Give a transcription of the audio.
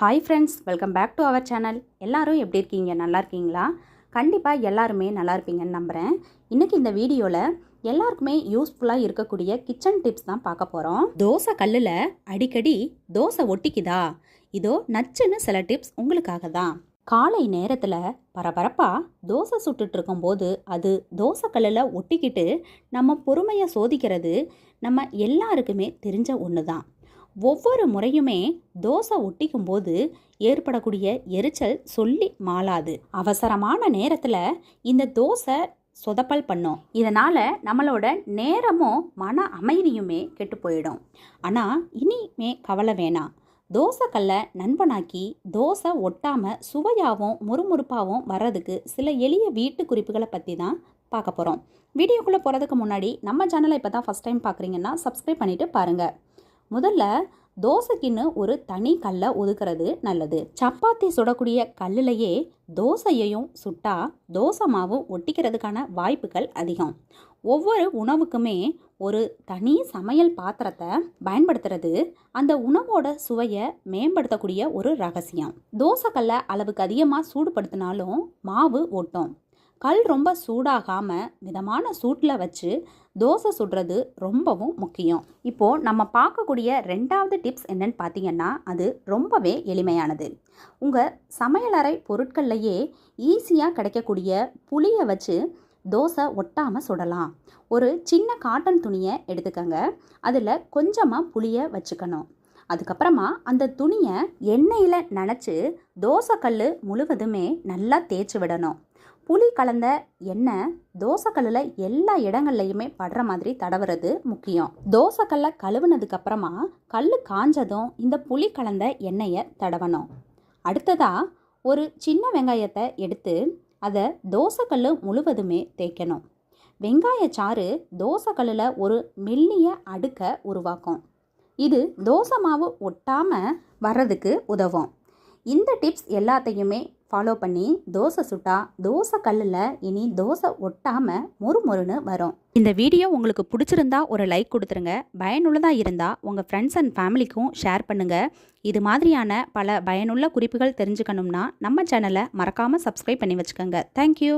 Hi friends welcome back to our channel எல்லோரும் எப்படி இருக்கீங்க? நல்லா இருக்கீங்களா? கண்டிப்பாக எல்லாருமே நல்லா இருப்பீங்கன்னு நம்புகிறேன் இன்றைக்கி இந்த வீடியோவில் எல்லாருக்குமே யூஸ்ஃபுல்லாக இருக்கக்கூடிய கிச்சன் டிப்ஸ் தான் பார்க்க போகிறோம் தோசை கல்லில் அடிக்கடி தோசை ஒட்டிக்குதா? இதோ நச்சுன்னு சில டிப்ஸ் உங்களுக்காக தான். காலை நேரத்தில் பரபரப்பாக தோசை சுட்டுட்ருக்கும் போது அது தோசை கல்லில் ஒட்டிக்கிட்டு நம்ம பொறுமையை சோதிக்கிறது நம்ம எல்லாருக்குமே தெரிஞ்ச ஒன்று தான் ஒவ்வொரு முறையுமே தோசை ஒட்டிக்கும் போது ஏற்படக்கூடிய எரிச்சல் சொல்லி மாளாது. அவசரமான நேரத்தில் இந்த தோசை சொதப்பல் பண்ணும். இதனால் நம்மளோட நேரமும் மன அமைதியுமே கெட்டு போயிடும். ஆனால் இனிமே கவலை வேணாம். தோசைக்கல்லை நண்பனாக்கி தோசை ஒட்டாமல் சுவையாகவும் முறுமுறுப்பாகவும் வர்றதுக்கு சில எளிய வீட்டு குறிப்புகளை பற்றி தான் பார்க்க போகிறோம் வீடியோக்குள்ளே போகிறதுக்கு முன்னாடி நம்ம சேனலை இப்போ தான் ஃபஸ்ட் டைம் பார்க்குறீங்கன்னா சப்ஸ்கிரைப் பண்ணிவிட்டு பாருங்கள் முதல்ல தோசைக்குன்னு ஒரு தனி கல்லை ஒதுக்குறது நல்லது. சப்பாத்தி சுடக்கூடிய கல்லுலையே தோசையையும் சுட்டா தோசை மாவு ஒட்டிக்கிறதுக்கான வாய்ப்புகள் அதிகம். ஒவ்வொரு உணவுக்குமே ஒரு தனி சமையல் பாத்திரத்தை பயன்படுத்துறது அந்த உணவோட சுவையை மேம்படுத்தக்கூடிய ஒரு ரகசியம். தோசைக்கல்லை அளவுக்கு அதிகமாக சூடுபடுத்தினாலும் மாவு ஒட்டும். கல் ரொம்ப சூடாகாமல் மிதமான சூட்டில் வச்சு தோசை சுடுறது ரொம்பவும் முக்கியம். இப்போது நம்ம பார்க்கக்கூடிய ரெண்டாவது டிப்ஸ் என்னன்னு பார்த்தீங்கன்னா அது ரொம்பவே எளிமையானது. உங்கள் சமையலறை பொருட்கள்லையே ஈஸியாக கிடைக்கக்கூடிய புளியை வச்சு தோசை ஒட்டாமல் சுடலாம். ஒரு சின்ன காட்டன் துணியை எடுத்துக்கங்க. அதில் கொஞ்சமாக புளியை வச்சுக்கணும். அதுக்கப்புறமா அந்த துணியை எண்ணெயில் நனைச்சி தோசைக்கல் முழுவதுமே நல்லா தேய்ச்சி விடணும். புளி கலந்த எண்ணெய் தோசைக்கல்லில் எல்லா இடங்கள்லையுமே படுற மாதிரி தடவுறது முக்கியம். தோசைக்கல்லை கழுவுனதுக்கு அப்புறமா கல் காஞ்சதும் இந்த புளி கலந்த எண்ணெயை தடவணும். அடுத்ததா ஒரு சின்ன வெங்காயத்தை எடுத்து அதை தோசைக்கல் முழுவதுமே தேய்க்கணும். வெங்காயச்சாறு தோசைக்கல்லில் ஒரு மெல்லிய அடுக்கை உருவாக்கும். இது தோசை மாவு ஒட்டாமல் வர்றதுக்கு உதவும். இந்த டிப்ஸ் எல்லாத்தையுமே ஃபாலோ பண்ணி தோசை சுட்டா தோசை கல்லில் இனி தோசை ஒட்டாமல் மொறு மொறுன்னு வரும். இந்த வீடியோ உங்களுக்கு பிடிச்சிருந்தா ஒரு லைக் கொடுத்துருங்க. பயனுள்ளதாக இருந்தால் உங்கள் ஃப்ரெண்ட்ஸ் அண்ட் ஃபேமிலிக்கும் ஷேர் பண்ணுங்கள் இது மாதிரியான பல பயனுள்ள குறிப்புகள் தெரிஞ்சுக்கணும்னா நம்ம சேனலை மறக்காமல் சப்ஸ்கிரைப் பண்ணி வச்சுக்கோங்க. தேங்க்யூ